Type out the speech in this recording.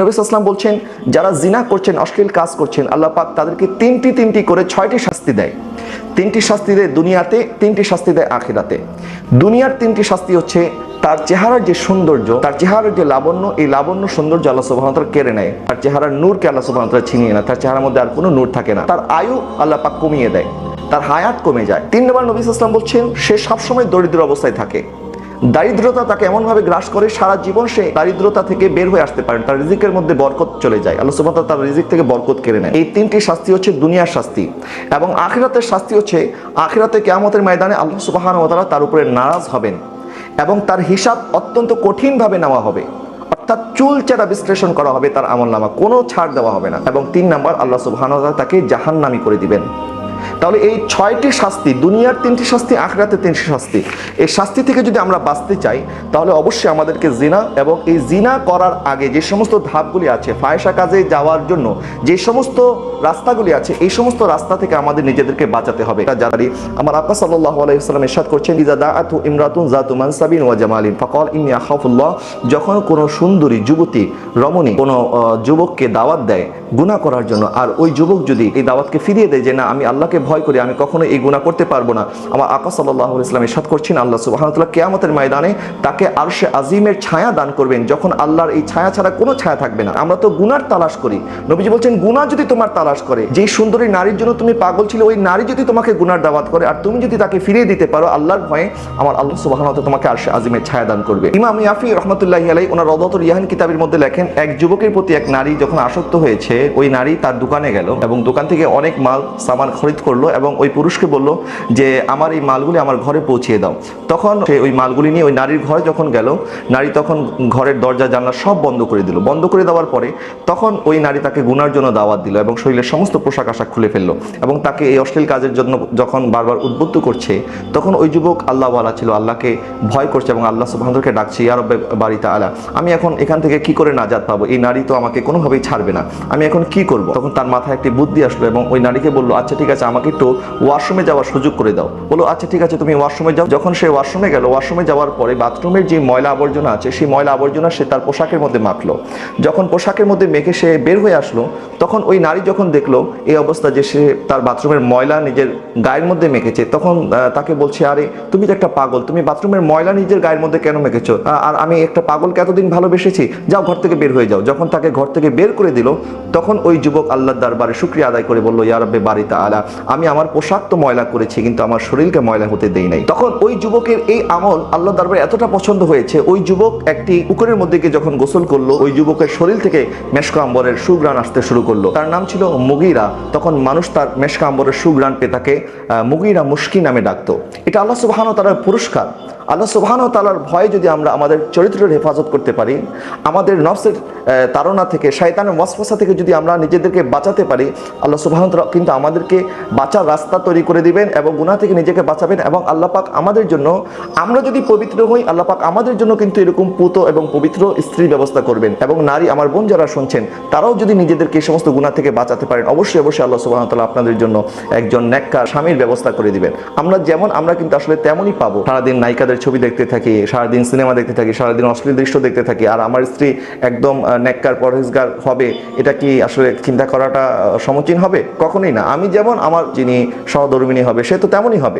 নবী আসলাম বলছেন, যারা জিনা করছেন, অশ্লীল কাজ করছেন, আল্লাহ পাক তাদেরকে তিনটি তিনটি করে ছয়টি শাস্তি দেয়। তিনটি শাস্তি দেয় দুনিয়াতে, তিনটি শাস্তি দেয় আখিরাতে। দুনিয়ার তিনটি শাস্তি হচ্ছে তার চেহারার যে সৌন্দর্য, তার চেহারার যে লাবণ্য, এই লাবণ্য সৌন্দর্য আল্লাহ সুবাহতাল কেড়ে নেয়। তার চেহারার নূরকে আল্লাহ সুবাহতাল ছিনিয়ে নেয়, তার চেহারার মধ্যে আর কোনো নূর থাকে না। তার আয়ু আল্লাহ পাক কমিয়ে দেয়, তার হায়াত কমে যায়। তিন নম্বর নবী ইসলাম বলছেন, সে সবসময় দরিদ্র অবস্থায় থাকে। দারিদ্রতা তাকে এমনভাবে গ্রাস করে সারা জীবন সে দারিদ্রতা থেকে বের হয়ে আসতে পারেন, তার রিজিকের মধ্যে বরকত চলে যায়। আল্লাহ সুবাহ তার রিজিক থেকে বরকত কেড়ে নেয়। এই তিনটি শাস্তি হচ্ছে দুনিয়ার শাস্তি এবং আখিরাতের শাস্তি হচ্ছে আখিরাতে কেয়ামতের ময়দানে আল্লাহ সুবাহ তার উপরে নারাজ হবেন এবং তার হিসাব অত্যন্ত কঠিনভাবে নেওয়া হবে। অর্থাৎ চুল চেরা বিশ্লেষণ করা হবে তার আমল নামা কোনো ছাড় দেওয়া হবে না এবং তিন নাম্বার আল্লাহ সুবাহ তাকে জাহান্নামি করে দিবেন। তাহলে এই ছয়টি শাস্তি, দুনিয়ার তিনটি শাস্তি আখরাতে তিনটি শাস্তি, এই শাস্তি থেকে যদি আমরা বাঁচতে চাই, তাহলে অবশ্যই আমাদেরকে জিনা এবং এই জিনা করার আগে যে সমস্ত ধাপগুলি আছে, ফায়সা কাজে যাওয়ার জন্য যে সমস্ত রাস্তাগুলি আছে, এই সমস্ত রাস্তা থেকে আমাদের নিজেদেরকে বাঁচাতে হবে। জানারি আমার আপা সাল্লাহ আলাইসাল্লাম ইরশাদ করছেন, ইজা আতু ইমরাতুন জাতু মানসাবিন ওয়া জামালিন। ফকল ইন্নি আখাফুল্লাহ, যখন কোনো সুন্দরী যুবতী রমণী কোনো যুবককে দাওয়াত দেয় গুনাহ করার জন্য, আর ওই যুবক যদি এই দাওয়াতকে ফিরিয়ে দেয় যে, না, আমি আল্লাহকে ভয় করি, আমি কখনো এই গুনাহ করতে পারব না। আমার আকা সাল্লাহ ইসলাম ইরশাদ করছেন, আল্লাহ সুবাহতাল্লাহ কেয়ামতের ময়দানে তাকে আরশে আজিমের ছায়া দান করবেন, যখন আল্লাহর এই ছায়া ছাড়া কোনো ছায়া থাকবে না। আমরা তো গুনার তালাশ করি। নবীজি বলছেন, গুনাহ যদি তোমার তালাশ করে, যেই সুন্দরী নারীর জন্য তুমি পাগল ছিল, ওই নারী যদি তোমাকে গুনার দাওয়াত করে, আর তুমি যদি তাকে ফিরিয়ে দিতে পারো, আল্লাহর ভয়ে আমার আল্লাহ সুবাহ তোমাকে আরশে আজিমের ছায়া দান করবে। ইমাম ইয়াফি রহমতুল্লাহ আলাই ওনার রদতুল ইয়াহান কিতাবের মধ্যে লেখেন, এক যুবকের প্রতি এক নারী যখন আসক্ত হয়েছে, ওই নারী তার দোকানে গেল এবং দোকান থেকে অনেক মাল, সামান খরিদ করল। এবং ওই পুরুষকে বলল যে, আমার এই মালগুলি আমার ঘরে পৌঁছিয়ে দাও। তখন সে ওই মালগুলি নিয়ে ওই নারীর ঘরে যখন গেল, নারী তখন ঘরের দরজা, জানলা সব বন্ধ করে দিল। বন্ধ করে দেওয়ার পরে তখন ওই নারী তাকে গুনার জন্য দাওয়াত দিল এবং শরীরের সমস্ত পোশাক আশাক খুলে ফেলল এবং তাকে এই অশ্লীল কাজের জন্য যখন বারবার উদ্বুদ্ধ করছে, তখন ওই যুবক আল্লাহ আল্লাহওয়ালা ছিল, আল্লাহকে ভয় করছে এবং আল্লাহ সুবাহকে ডাকছে ইয়ার বাড়িতে আলা আমি এখন এখান থেকে কি করে নাজাত পাবো? এই নারী তো আমাকে কোনোভাবেই ছাড়বে না। আমি এখন কি করব? তখন তার মাথায় একটি বুদ্ধি আসলো এবং ওই নারীকে বলল আচ্ছা ঠিক আছে, আমাকে একটু ওয়াশরুমে যাওয়ার সুযোগ করে দাও। বলো আচ্ছা ঠিক আছে, তুমি ওয়াশরুমে যাও। যখন সে ওয়াশরুমে গেল, ওয়াশরুমে যাওয়ার পরে বাথরুমের যে ময়লা আবর্জনা আছে, সেই ময়লা আবর্জনা সে তার পোশাকের মধ্যে মাখলো। যখন পোশাকের মধ্যে মেখে সে বের হয়ে আসলো, তখন ওই নারী যখন দেখল এই অবস্থা যে সে তার বাথরুমের ময়লা নিজের গায়ের মধ্যে মেখেছে, তখন তাকে বলছে, আরে, তুমি তো একটা পাগল, তুমি বাথরুমের ময়লা নিজের গায়ের মধ্যে কেন মেখেছো? আর আমি একটা পাগলকে এতদিন ভালোবেসেছি, যাও ঘর থেকে বের হয়ে যাও। যখন তাকে ঘর থেকে বের করে দিল, তখন ওই যুবক আল্লাহর দরবারে শুক্রিয়া আদায় করে বলল ইয়ারব্বে বাড়িতে আলা, আমি আমার পোশাক তো ময়লা করেছি, কিন্তু আমার শরীরকে ময়লা হতে দেই নাই। তখন ওই যুবকের এই আমল আল্লাহ দরবারে এতটা পছন্দ হয়েছে, ওই যুবক একটি পুকুরের মধ্যে গিয়ে যখন গোসল করল, ওই যুবকের শরীর থেকে মেশকা আম্বরের সুগ্রাণ আসতে শুরু করল। তার নাম ছিল মুগিরা। তখন মানুষ তার মেশকা আম্বরের সুগ্রাণ পেয়ে তাকে মুগিরা মুশকি নামে ডাকতো। এটা আল্লাহ সুবাহানো তার পুরস্কার। আল্লাহ সুবহান তালার ভয়ে যদি আমরা আমাদের চরিত্রের হেফাজত করতে পারি, আমাদের নফসের তাড়না থেকে, শয়তানের মসফসা থেকে যদি আমরা নিজেদেরকে বাঁচাতে পারি, আল্লাহ তাআলা কিন্তু আমাদেরকে বাঁচার রাস্তা তৈরি করে দিবেন এবং গুনাহ থেকে নিজেকে বাঁচাবেন এবং আল্লাহ পাক আমাদের জন্য, আমরা যদি পবিত্র হই, আল্লাহ পাক আমাদের জন্য কিন্তু এরকম পুত এবং পবিত্র স্ত্রীর ব্যবস্থা করবেন এবং নারী, আমার বোন যারা শুনছেন, তারাও যদি নিজেদেরকে এই সমস্ত গুনাহ থেকে বাঁচাতে পারেন, অবশ্যই অবশ্যই আল্লাহ সুবহান তাআলা আপনাদের জন্য একজন নেককার স্বামীর ব্যবস্থা করে দিবেন। আমরা যেমন, আমরা কিন্তু আসলে তেমনই পাবো। সারাদিন নায়িকাদের ছবি দেখতে থাকি, সারাদিন সিনেমা দেখতে থাকি, সারাদিন অশ্লীল দৃশ্য দেখতে থাকি, আর আমার স্ত্রী একদম ন্যাক্কার, পরহেজগার হবে, এটা কি আসলে চিন্তা করাটা সমুচীন হবে? কখনোই না। আমি যেমন, আমার যিনি সহধর্মিনী হবে, সে তো তেমনই হবে।